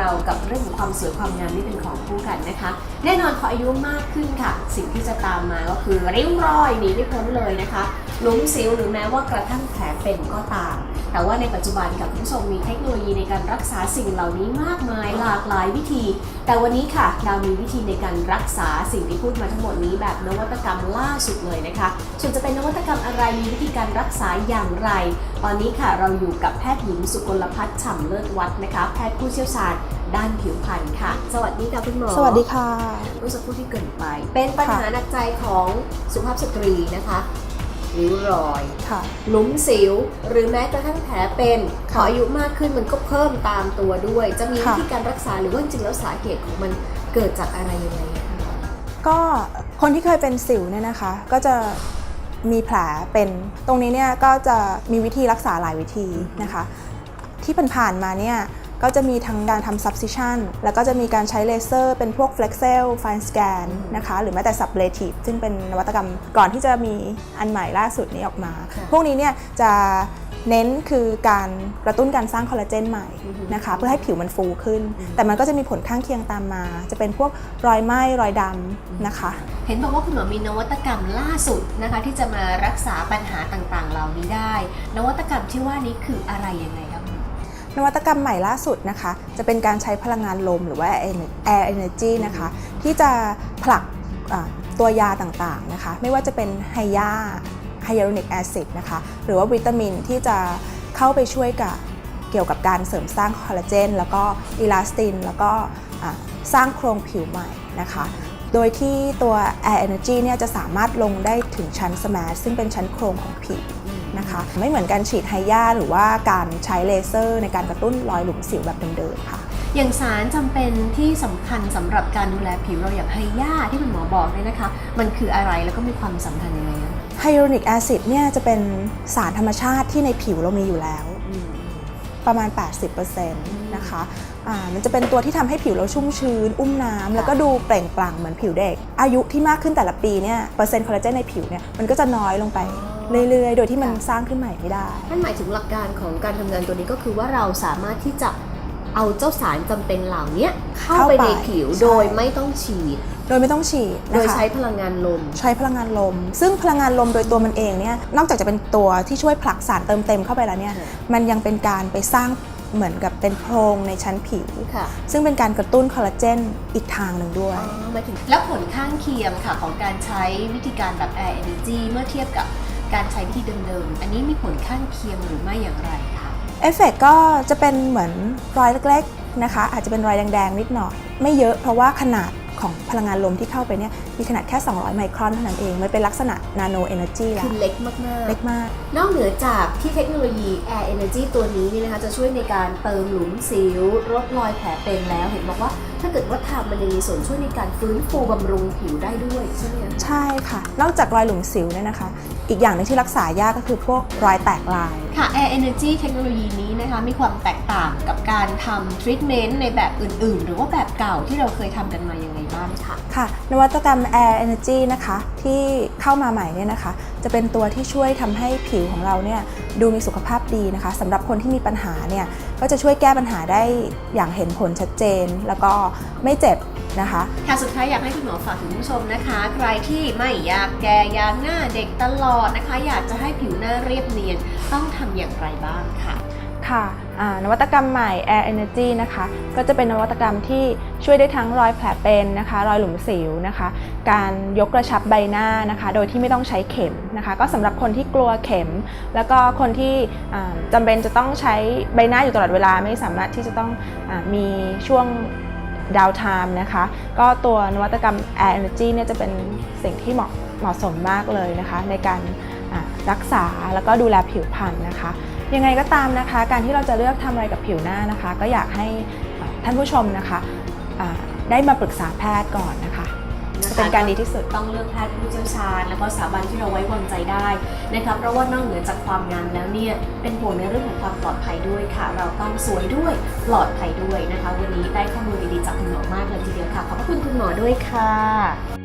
เรากับเรื่องของความสวยความงามนี่เป็นของคู่กันนะคะ แน่นอนพออายุมากขึ้นค่ะ สิ่งที่จะตามมาก็คือริ้วรอยหนีไม่พ้นเลยนะคะหลุมสิวหรือแม้ว่ากระทั่งแผลเป็นก็ตาม แต่ว่าในปัจจุบันค่ะคุณผู้ชมมีเทคโนโลยีในการรักษาสิ่งเหล่านี้มากมายหลากหลายวิธี แต่วันนี้ค่ะดาวมีวิธีในการรักษาสิ่งที่พูดมาทั้งหมดนี้แบบนวัตกรรมล่าสุดเลยนะคะส่วนจะเป็นนวัตกรรมอะไรมีวิธีการรักษาอย่างไร ตอนนี้ค่ะเราอยู่กับแพทย์หญิงสุกลพัฒน์ฉ่ำเลิศวัฒน์นะคะ แพทย์ผู้เชี่ยวชาญด้านผิวพรรณค่ะ สวัสดีค่ะคุณหมอ สวัสดีค่ะเมื่อสักครู่ที่เกรินไป เป็นปัญหาหนักใจของสุภาพสตรีนะคะ ริ้วรอย ค่ะ หลุมสิว หรือแม้กระทั่งแผลเป็นพค่ะออายุมากขึ้นมันก็เพิ่มตามตัวด้วย จะมีวิค่ะธีการรักษาหรือว่าจริงๆแล้วสาเหตุของมันเกิดจากอะไรยังไงอะคะก็คนที่เคยเป็นสิวเนี่ยนะคะ ก็จะมีแผลเป็นตรงนี้เนี่ยก็จะมีวิธีรักษาหลายวิธีนะคะ ที่ผ่านๆมาเนี่ย ก็จะมีทั้งการทำ subcision แล้วก็จะมีการใช้เลเซอร์เป็นพวก flexel fine scan นะคะ หรือแม้แต่ sublative ซึ่งเป็นนวัตกรรมก่อนที่จะมีอันใหม่ล่าสุดนี้ออกมาค่ะพวกนี้เนี่ยจะเน้นคือการกระตุ้นการสร้างคอลลาเจนใหม่อือฮึนะคะเพื่อให้ผิวมันฟูขึ้นอืมแต่มันก็จะมีผลข้างเคียงตามมา จะเป็นพวกรอยไหม้รอยดำนะคะ เห็นบอกว่าคุณหมอมีนวัตกรรมล่าสุดนะคะที่จะมารักษาปัญหาต่างๆ เหล่านี้ได้ นวัตกรรมที่ว่านี้คืออะไรยังไงครับคุณหมอ นวัตกรรมใหม่ล่าสุดนะคะ จะเป็นการใช้พลังงานลมหรือว่า air energy นะคะ ที่จะผลักตัวยาต่างๆนะคะ ไม่ว่าจะเป็นไฮยาไฮยาลูนิกแอซิดนะคะ หรือว่าวิตามินที่จะเข้าไปช่วยกับเกี่ยวกับการเสริมสร้างคอลลาเจน แล้วก็อิลาสติน แล้วก็สร้างโครงผิวใหม่นะคะ โดยที่ตัว Air Energy เนี่ยจะสามารถลงได้ถึงชั้นสมาร์ซึ่งเป็นชั้นโครงของผิว นะคะ ไม่เหมือนการฉีดไฮยาหรือว่าการใช้เลเซอร์ ในการกระตุ้นรอยหลุมสิวแบบเดิมๆค่ะ อย่างสารจำเป็นที่สำคัญสำหรับการดูแลผิวเราอย่างไฮยาที่คุณหมอบอกเนี่ยนะคะ มันคืออะไรแล้วก็มีความสำคัญยังไงอะไฮยาลูริกแอซิดเนี่ยจะเป็นสารธรรมชาติที่ในผิวเรามีอยู่แล้วประมาณ 80%นะคะอ่ามันจะเป็นตัวที่ทำให้ผิวเราชุ่มชื้น อุ้มน้ำแล้วก็ดูเปล่งปลั่งเหมือนผิวเด็ก อายุที่มากขึ้นแต่ละปีเนี่ย เปอร์เซ็นต์คอลลาเจนในผิวเนี่ย มันก็จะน้อยลงไป เรื่อยๆ โดยที่มันสร้างขึ้นใหม่ไม่ได้นั่นหมายถึงหลักการของการทำงานตัวนี้ก็คือว่าเราสามารถที่จะเอาเจ้าสารจำเป็นเหล่านี้เข้าเข้าไปไปในผิวใช่โดยไม่ต้องฉีด โดยไม่ต้องฉีด โดยนะคะใช้พลังงานลม ใช้พลังงานลม ซึ่งพลังงานลมโดยตัวมันเองเนี่ย นอกจากจะเป็นตัวที่ช่วยผลักสารเติมเต็มเข้าไปแล้วเนี่ยค่ะมันยังเป็นการไปสร้างเหมือนกับเป็นโพรงในชั้นผิวค่ะซึ่งเป็นการกระตุ้นคอลลาเจนอีกทางหนึ่งด้วยหมายถึงแล้วผลข้างเคียงค่ะของการใช้วิธีการแบบ Air Energy เมื่อเทียบกับ การใช้วิธีเดิมๆ อันนี้มีผลข้างเคียงหรือไม่อย่างไรคะเอฟเฟกก็จะเป็นเหมือนรอยเล็กๆนะคะ อาจจะเป็นรอยแดงๆ นิดหน่อย ไม่เยอะเพราะว่าขนาดของพลังงานลมที่เข้าไปเนี่ยมีขนาดแค่ 200 ไมครอนเท่านั้นเอง มันเป็นลักษณะนาโนเอเนอร์จีแล้คืวอเล็กมากเล็กมากๆนอกเหนือจากที่เทคโนโลยี Air Energy ตัวนี้นี่นะคะจะช่วยในการเติมหลุมสิวลดรอยแผลเป็นแล้ว เห็นบอกว่า ถ้าเกิดว่าทำมันยังมีส่วนช่วยในการฟื้นฟูบำรุงผิวได้ด้วยใช่ไหมคะใช่ค่ะ นอกจากรอยหลุมสิวเนี่ยนะคะ อีกอย่างหนึงที่รักษายากก็คือพวกรอยแตกลาย ค่ะ Air Energy เทคโนโลยีนี้นะคะมีความแตกต่างกับการทำทรีทเมนต์ในแบบอื่น ๆ หรือว่าแบบเก่าที่เราเคยทำกันมายังไงบ้างค่ะค่ะนวัตกรรม Air Energy นะคะที่เข้ามาใหม่เนี่ยนะคะจะเป็นตัวที่ช่วยทำให้ผิวของเราเนี่ยดูมีสุขภาพดีนะคะสำหรับคนที่มีปัญหาเนี่ยก็จะช่วยแก้ปัญหาได้อย่างเห็นผลชัดเจน แล้วก็ไม่เจ็บนะคะค่ะสุดท้ายอยากให้คุณหมอฝากถึงผู้ชมนะคะ ใครที่ไม่อยากแก่อยากหน้าเด็กตลอดนะคะ อยากจะให้ผิวหน้าเรียบเนียนต้องทำอย่างไรบ้างค่ะ ค่ะนวัตกรรมใหม่ Air Energy นะคะ ก็จะเป็นนวัตกรรมที่ช่วยได้ทั้งรอยแผลเป็นนะคะ รอยหลุมสิวนะคะ การยกกระชับใบหน้านะคะ โดยที่ไม่ต้องใช้เข็มนะคะ ก็สำหรับคนที่กลัวเข็ม แล้วก็คนที่อ่าจำเป็นจะต้องใช้ใบหน้าอยู่ตลอดเวลาไม่สามารถที่จะต้องอมีช่วงดาวไทม์นะคะ ก็ตัวนวัตกรรม Air Energy เนี่ยจะเป็นสิ่งที่เหมาะเหมาะสมมากเลยนะคะ ในการรักษาแล้วก็ดูแลผิวพรรณนะคะ ยังไงก็ตามนะคะ การที่เราจะเลือกทำอะไรกับผิวหน้านะคะ ก็อยากให้อ่าท่านผู้ชมนะคะอ่าได้มาปรึกษาแพทย์ก่อนนะคะจะเป็นการดีที่สุดต้องเลือกแพทย์ผู้เชี่ยวชาญ แล้วก็สถาบันที่เราไว้วางใจได้นะคะเพราะว่านอกเหนือจากความงามแล้วเนี่ยเป็นห่วงในเรื่องของความปลอดภัยด้วยค่ะ เราต้องสวยด้วยปลอดภัยด้วยนะคะ วันนี้ได้ข้อมูลดีๆจากคุณหมอมากเลยทีเดียวค่ะขอบพระคุณคุณหมอด้วยค่ะ